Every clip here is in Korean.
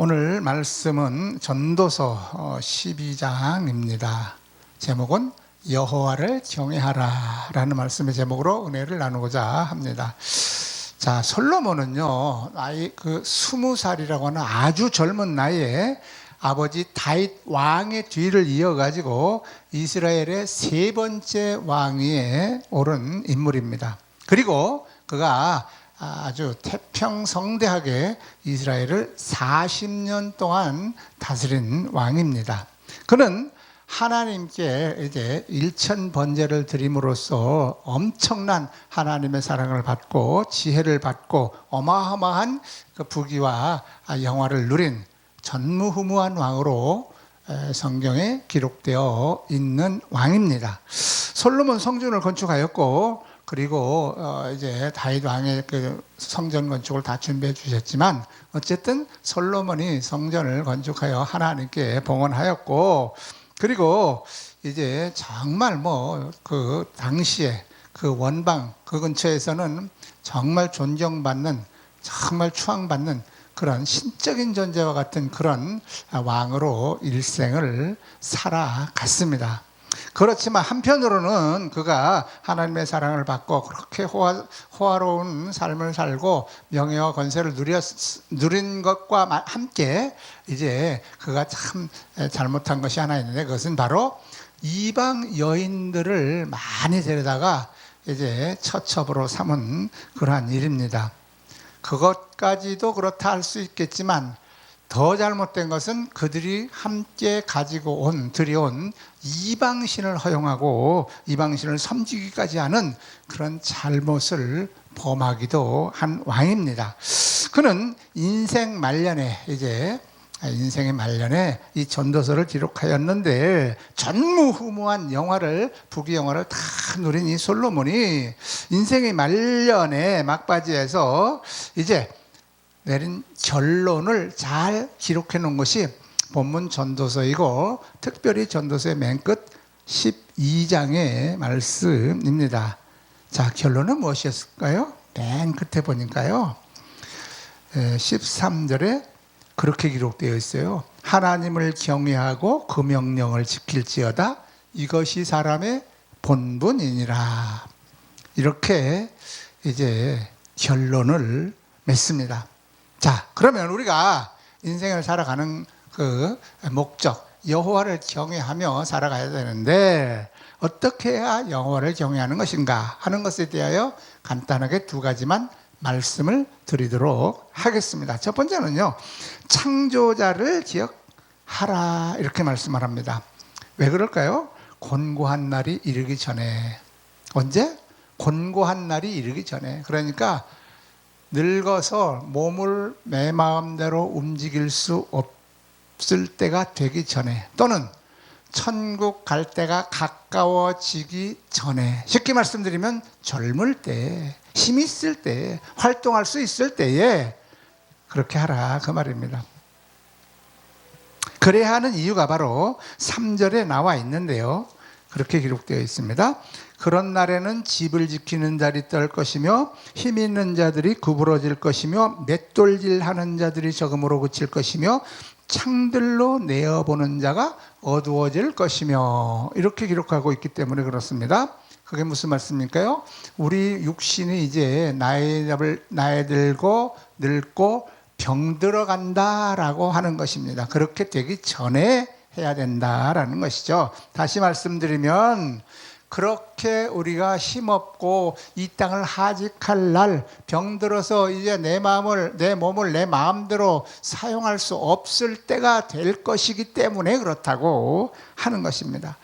오늘 말씀은 전도서 어, 12장입니다. 제목은 여호와를 경외하라 라는 말씀의 제목으로 은혜를 나누고자 합니다. 자, 솔로몬은요, 나이 그 스무 살이라고 하는 아주 젊은 나이에 아버지 다윗 왕의 뒤를 이어가지고 이스라엘의 세 번째 왕위에 오른 인물입니다. 그리고 그가 아주 태평성대하게 이스라엘을 40년 동안 다스린 왕입니다. 그는 하나님께 이제 일천 번제를 드림으로써 엄청난 하나님의 사랑을 받고 지혜를 받고 어마어마한 그 부귀와 영화를 누린 전무후무한 왕으로 성경에 기록되어 있는 왕입니다. 솔로몬 성전을 건축하였고 그리고 어 이제 다윗 왕의 그 성전 건축을 다 준비해 주셨지만 어쨌든 솔로몬이 성전을 건축하여 하나님께 봉헌하였고 그리고 이제 정말 뭐 그 당시에 그 원방 그 근처에서는 정말 존경받는 정말 추앙받는 그런 신적인 존재와 같은 그런 왕으로 일생을 살아갔습니다. 그렇지만 한편으로는 그가 하나님의 사랑을 받고 그렇게 호화, 호화로운 삶을 살고 명예와 권세를 누렸, 누린 것과 함께 이제 그가 참 잘못한 것이 하나 있는데 그것은 바로 이방 여인들을 많이 데려다가 이제 처첩으로 삼은 그러한 일입니다. 그것까지도 그렇다 할 수 있겠지만 더 잘못된 것은 그들이 함께 가지고 온, 들여온 이방신을 허용하고 이방신을 섬기기까지 하는 그런 잘못을 범하기도 한 왕입니다. 그는 인생 말년에 이제 인생의 말년에 이 전도서를 기록하였는데 전무후무한 영화를 부귀 영화를 다 누린 이 솔로몬이 인생의 말년에 막바지에서 이제 내린 결론을 잘 기록해 놓은 것이 본문 전도서이고 특별히 전도서의 맨 끝 12장의 말씀입니다. 자, 결론은 무엇이었을까요? 맨 끝에 보니까요. 13절에 그렇게 기록되어 있어요. 하나님을 경외하고 그 명령을 지킬지어다 이것이 사람의 본분이니라. 이렇게 이제 결론을 맺습니다. 자, 그러면 우리가 인생을 살아가는 그 목적, 여호와를 경외하며 살아가야 되는데 어떻게 해야 여호와를 경외하는 것인가 하는 것에 대하여 간단하게 두 가지만 말씀을 드리도록 하겠습니다. 첫 번째는요, 창조자를 기억하라 이렇게 말씀을 합니다. 왜 그럴까요? 곤고한 날이 이르기 전에 언제? 곤고한 날이 이르기 전에 그러니까 늙어서 몸을 내 마음대로 움직일 수 없을 때가 되기 전에 또는 천국 갈 때가 가까워지기 전에 쉽게 말씀드리면 젊을 때, 힘 있을 때, 활동할 수 있을 때에 그렇게 하라 그 말입니다. 그래야 하는 이유가 바로 3절에 나와 있는데요. 그렇게 기록되어 있습니다. 그런 날에는 집을 지키는 자리 떨 것이며 힘 있는 자들이 구부러질 것이며 맷돌질 하는 자들이 적음으로 그칠 것이며 창들로 내어보는 자가 어두워질 것이며 이렇게 기록하고 있기 때문에 그렇습니다. 그게 무슨 말씀입니까요? 우리 육신이 이제 나이 나이 들고 늙고 병 들어간다라고 하는 것입니다. 그렇게 되기 전에 해야 된다라는 것이죠. 다시 말씀드리면 그렇게 우리가 힘없고 이 땅을 하직할 날 병들어서 이제 내 마음을 내 몸을 내 마음대로 사용할 수 없을 때가 될 것이기 때문에 그렇다고 하는 것입니다.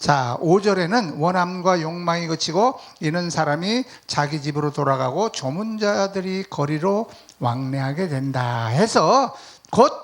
자, 5절에는 원함과 욕망이 그치고 이는 사람이 자기 집으로 돌아가고 조문자들이 거리로 왕래하게 된다 해서 곧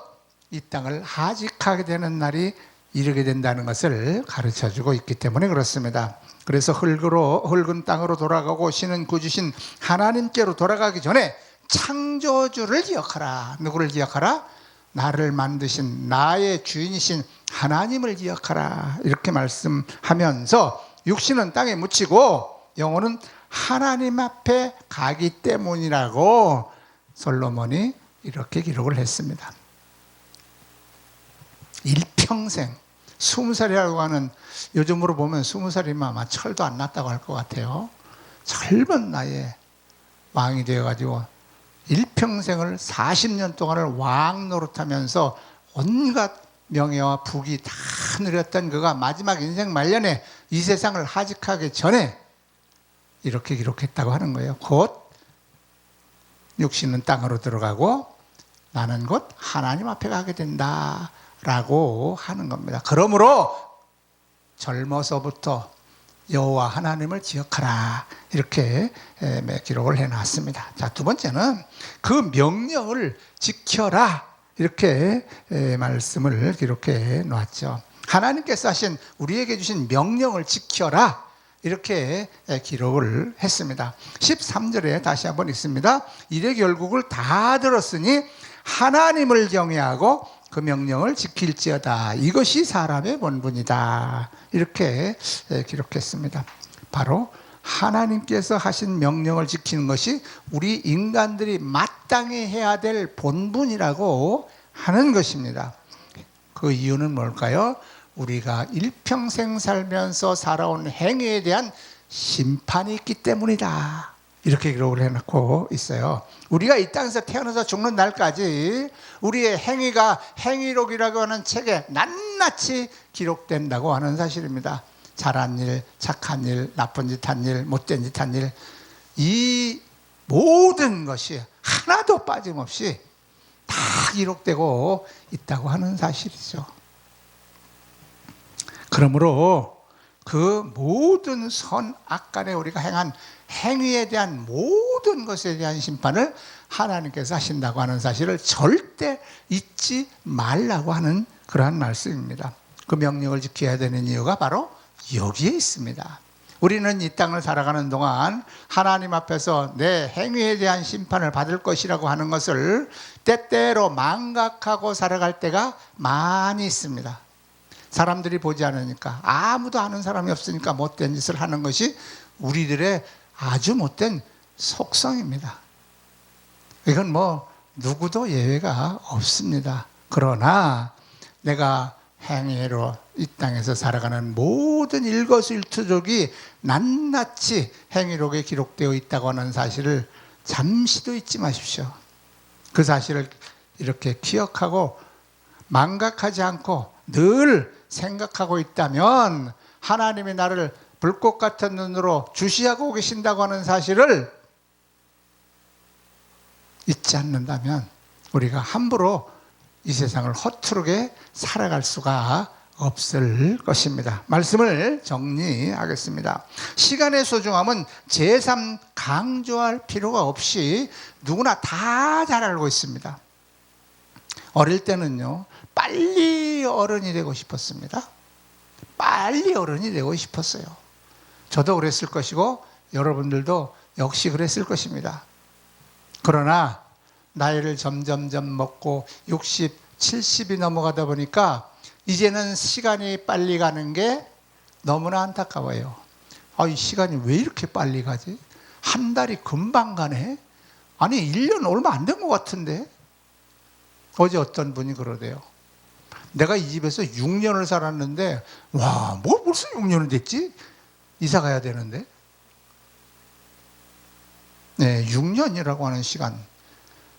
이 땅을 하직하게 되는 날이 이르게 된다는 것을 가르쳐 주고 있기 때문에 그렇습니다. 그래서 흙으로 흙은 땅으로 돌아가고 신은 구주신 하나님께로 돌아가기 전에 창조주를 기억하라. 누구를 기억하라? 나를 만드신 나의 주인이신 하나님을 기억하라. 이렇게 말씀하면서 육신은 땅에 묻히고 영혼은 하나님 앞에 가기 때문이라고 솔로몬이 이렇게 기록을 했습니다. 일평생 스무 살이라고 하는 요즘으로 보면 스무 살이면 아마 철도 안 났다고 할 것 같아요. 젊은 나이에 왕이 되어가지고 일평생을 40년 동안을 왕 노릇하면서 온갖 명예와 부귀 다 누렸던 그가 마지막 인생 말년에 이 세상을 하직하기 전에 이렇게 기록했다고 하는 거예요. 곧 육신은 땅으로 들어가고 나는 곧 하나님 앞에 가게 된다 라고 하는 겁니다. 그러므로 젊어서부터 여호와 하나님을 기억하라 이렇게 에, 기록을 해놨습니다. 자두 번째는 그 명령을 지켜라 이렇게 에, 말씀을 기록해 놓았죠. 하나님께서 하신 우리에게 주신 명령을 지켜라 이렇게 에, 기록을 했습니다. 13절에 다시 한번 있습니다. 이래 결국을 다 들었으니 하나님을 경외하고 그 명령을 지킬지어다. 이것이 사람의 본분이다. 이렇게 에, 기록했습니다. 바로 하나님께서 하신 명령을 지키는 것이 우리 인간들이 마땅히 해야 될 본분이라고 하는 것입니다. 그 이유는 뭘까요? 우리가 일평생 살면서 살아온 행위에 대한 심판이 있기 때문이다. 이렇게 기록을 해놓고 있어요. 우리가 이 땅에서 태어나서 죽는 날까지 우리의 행위가 행위록이라고 하는 책에 낱낱이 기록된다고 하는 사실입니다. 잘한 일, 착한 일, 나쁜 짓 한 일, 못된 짓 한 일, 이 모든 것이 하나도 빠짐없이 다 기록되고 있다고 하는 사실이죠. 그러므로 그 모든 선 악 간에 우리가 행한 행위에 대한 모든 것에 대한 심판을 하나님께서 하신다고 하는 사실을 절대 잊지 말라고 하는 그러한 말씀입니다. 그 명령을 지켜야 되는 이유가 바로 여기에 있습니다. 우리는 이 땅을 살아가는 동안 하나님 앞에서 내 행위에 대한 심판을 받을 것이라고 하는 것을 때때로 망각하고 살아갈 때가 많이 있습니다. 사람들이 보지 않으니까 아무도 아는 사람이 없으니까 못된 짓을 하는 것이 우리들의 아주 못된 속성입니다. 이건 뭐 누구도 예외가 없습니다. 그러나 내가 행위로 이 땅에서 살아가는 모든 일거수일투족이 낱낱이 행위록에 기록되어 있다고 하는 사실을 잠시도 잊지 마십시오. 그 사실을 이렇게 기억하고 망각하지 않고 늘 생각하고 있다면 하나님이 나를 불꽃 같은 눈으로 주시하고 계신다고 하는 사실을 잊지 않는다면 우리가 함부로 이 세상을 허투루게 살아갈 수가 없을 것입니다. 말씀을 정리하겠습니다. 시간의 소중함은 제3 강조할 필요가 없이 누구나 다 잘 알고 있습니다. 어릴 때는요, 빨리 어른이 되고 싶었습니다. 빨리 어른이 되고 싶었어요. 저도 그랬을 것이고, 여러분들도 역시 그랬을 것입니다. 그러나, 나이를 점점점 먹고 60, 70이 넘어가다 보니까 이제는 시간이 빨리 가는 게 너무나 안타까워요. 아, 이 시간이 왜 이렇게 빨리 가지? 한 달이 금방 가네? 아니, 1년 얼마 안 된 것 같은데? 어제 어떤 분이 그러대요. 내가 이 집에서 6년을 살았는데, 와, 뭐 벌써 6년을 됐지? 이사 가야 되는데? 네, 6년이라고 하는 시간.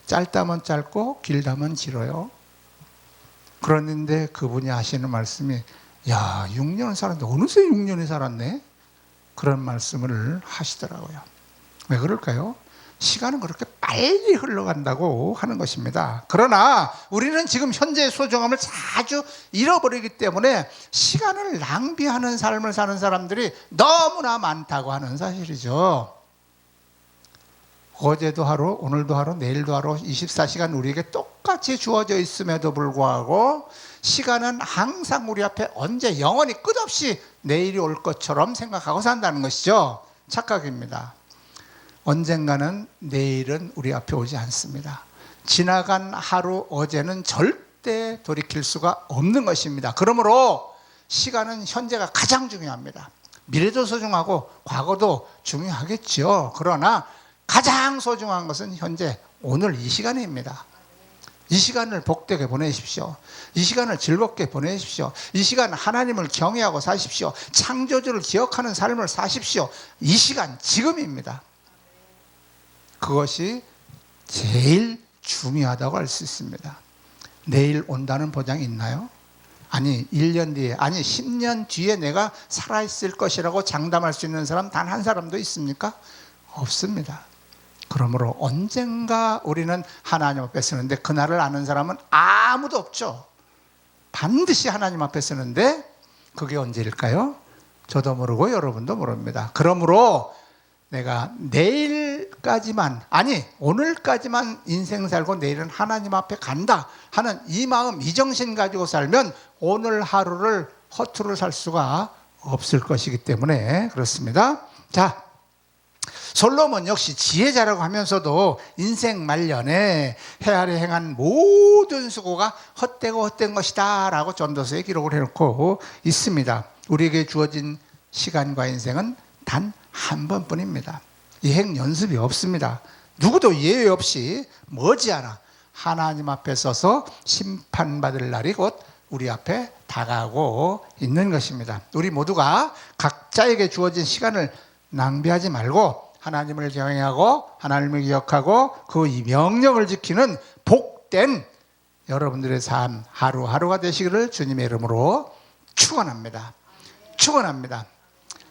짧다면 짧고 길다면 길어요. 그런데 그분이 하시는 말씀이 야 6년을 살았는데 어느새 6년이 살았네 그런 말씀을 하시더라고요. 왜 그럴까요? 시간은 그렇게 빨리 흘러간다고 하는 것입니다. 그러나 우리는 지금 현재의 소중함을 자주 잃어버리기 때문에 시간을 낭비하는 삶을 사는 사람들이 너무나 많다고 하는 사실이죠. 어제도 하루, 오늘도 하루, 내일도 하루 24시간 우리에게 똑같이 주어져 있음에도 불구하고 시간은 항상 우리 앞에 언제 영원히 끝없이 내일이 올 것처럼 생각하고 산다는 것이죠. 착각입니다. 언젠가는 내일은 우리 앞에 오지 않습니다. 지나간 하루 어제는 절대 돌이킬 수가 없는 것입니다. 그러므로 시간은 현재가 가장 중요합니다. 미래도 소중하고 과거도 중요하겠죠. 그러나 가장 소중한 것은 현재 오늘 이 시간입니다. 이 시간을 복되게 보내십시오. 이 시간을 즐겁게 보내십시오. 이 시간 하나님을 경외하고 사십시오. 창조주를 기억하는 삶을 사십시오. 이 시간 지금입니다. 그것이 제일 중요하다고 할 수 있습니다. 내일 온다는 보장이 있나요? 아니, 1년 뒤에, 아니, 10년 뒤에 내가 살아있을 것이라고 장담할 수 있는 사람 단 한 사람도 있습니까? 없습니다. 그러므로 언젠가 우리는 하나님 앞에 서는데 그날을 아는 사람은 아무도 없죠. 반드시 하나님 앞에 서는데 그게 언제일까요? 저도 모르고 여러분도 모릅니다. 그러므로 내가 내일 까지만 아니 오늘까지만 인생 살고 내일은 하나님 앞에 간다 하는 이 마음 이 정신 가지고 살면 오늘 하루를 허투루 살 수가 없을 것이기 때문에 그렇습니다. 자 솔로몬 역시 지혜자라고 하면서도 인생 말년에 헤아려 행한 모든 수고가 헛되고 헛된 것이다 라고 전도서에 기록을 해놓고 있습니다. 우리에게 주어진 시간과 인생은 단 한 번뿐입니다. 이행 연습이 없습니다. 누구도 예외 없이 머지않아 하나님 앞에 서서 심판받을 날이 곧 우리 앞에 다가오고 있는 것입니다. 우리 모두가 각자에게 주어진 시간을 낭비하지 말고 하나님을 경외하고 하나님을 기억하고 그이 명령을 지키는 복된 여러분들의 삶 하루하루가 되시기를 주님의 이름으로 축원합니다. 축원합니다.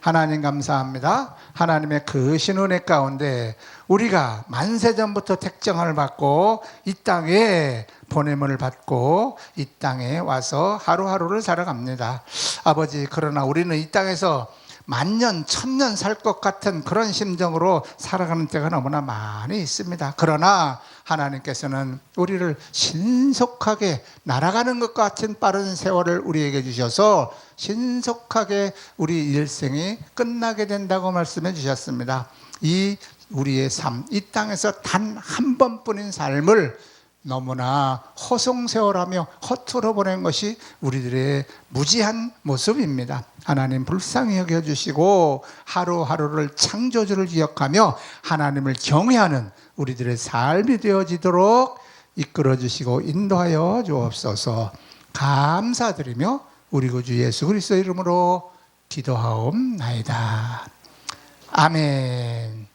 하나님 감사합니다. 하나님의 그 신은혜 가운데 우리가 만세 전부터 택정을 받고 이 땅에 보냄을 받고 이 땅에 와서 하루하루를 살아갑니다. 아버지 그러나 우리는 이 땅에서 만년 천년 살 것 같은 그런 심정으로 살아가는 때가 너무나 많이 있습니다. 그러나 하나님께서는 우리를 신속하게 날아가는 것 같은 빠른 세월을 우리에게 주셔서 신속하게 우리 일생이 끝나게 된다고 말씀해 주셨습니다. 이 우리의 삶, 이 땅에서 단 한 번뿐인 삶을 너무나 허송세월하며 허투루 보낸 것이 우리들의 무지한 모습입니다. 하나님 불쌍히 여겨주시고 하루하루를 창조주를 기억하며 하나님을 경외하는 우리들의 삶이 되어지도록 이끌어 주시고 인도하여 주옵소서 감사드리며 우리 구주 예수 그리스도 이름으로 기도하옵나이다. 아멘.